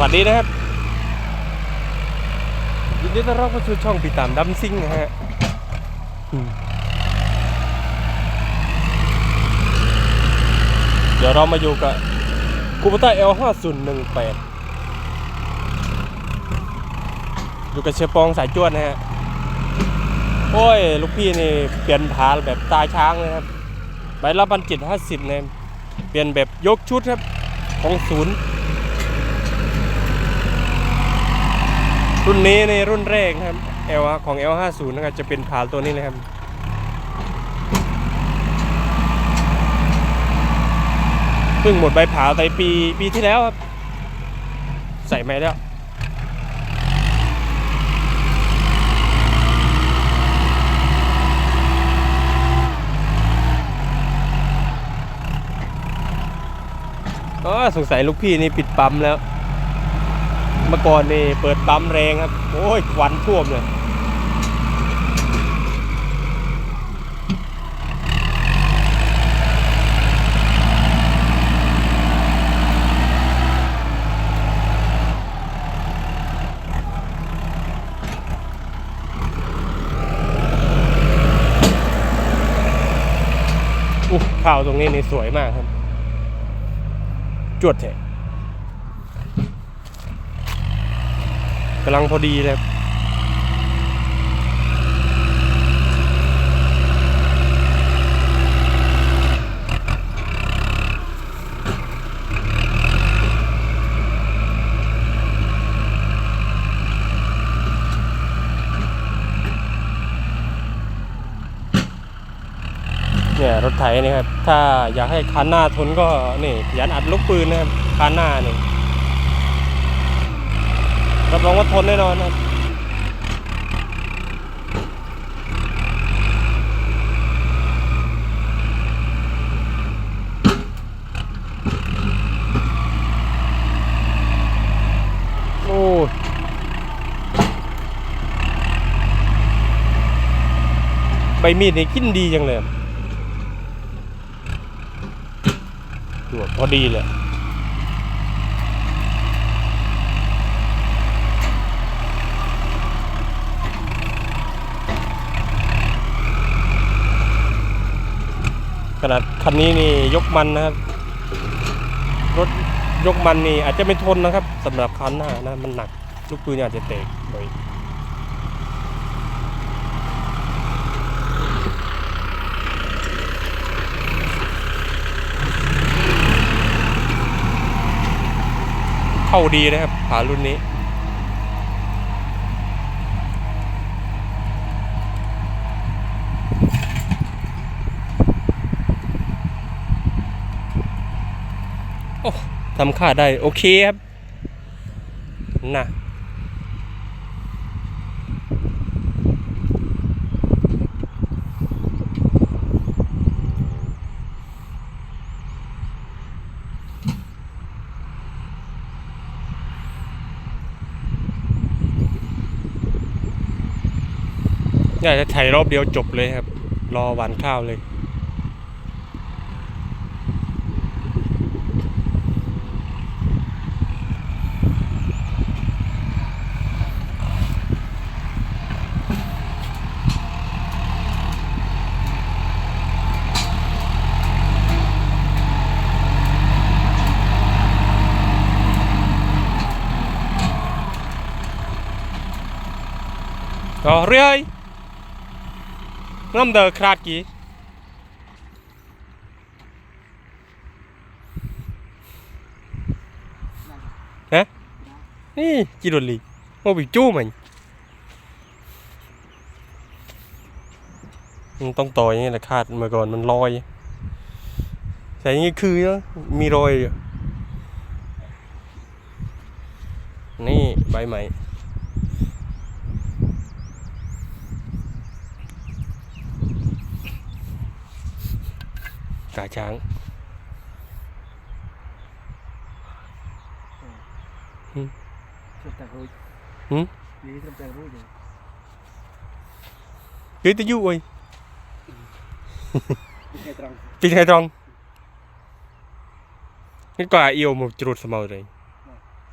วัสดีนะครับ ยินดีต้อนรับเข้าสู่ช่องปีตามดัมซิงนะฮะอืมเดี๋ยวเรามาอยู่กับคูปต้า L5018 อยู่กับเชฟปองสายจวดนะฮะ โอ้ย ลูกพี่นี่เปลี่ยนผาแบบตาช้างเลยครับใบละพันเจ็ดห้าสิบเนี่ยเปลี่ยนแบบยกชุดครับของศูนย์ รุ่นนี้ในรุ่นแรกนะครับ L ของ L50 นะครับจะเป็นผาตัวนี้เลยครับเพิ่งหมดใบผาไปปีปีที่แล้วครับ ใส่ไม่แล้วอ๋อสงสัยลูกพี่นี่ปิดปั๊มแล้ว เมื่อก่อนนี่เปิดปั๊มแรงครับ โอ้ยควันท่วมเลยอู้ข้าวตรงนี้นี่สวยมากครับ จวดแท้ กำลังพอดีเลยเนี่ยรถไถนี่ครับ ถ้าอยากให้คันหน้าทนก็นี่ยันอัดลูกปืนนะครับคันหน้านี่ รับรองว่าทนแน่นอนนะครับโอ้ใบมีดนี่กินดีจังเลยตัวพอดีเลย นาดคันนี้นี่ยกมันนะครับ รถยกมันนี่อาจจะไม่ทนนะครับสำหรับคันหน้านะมันหนัก ลูกปืนอาจจะแตกบ่อยเข้าดีนะครับผารุ่นนี้ ทำค่าได้โอเคครับนะอยากจะถ่ายรอบเดียวจบเลยครับ รอหวานข้าวเลย Rồi ơi Ngâm đờ khát kì Hả? Ý, chỉ đồn lì Ô bị chú mình มันต้องต่ออย่างนี้แหละคาดเมื่อก่อนมันลอย แต่อย่างนี้คือเนอะมีรอยอยู่นี่ ใบใหม่กาช้าง Trầm tàng rối. Ừ. Đi trầm tàng rối rồi.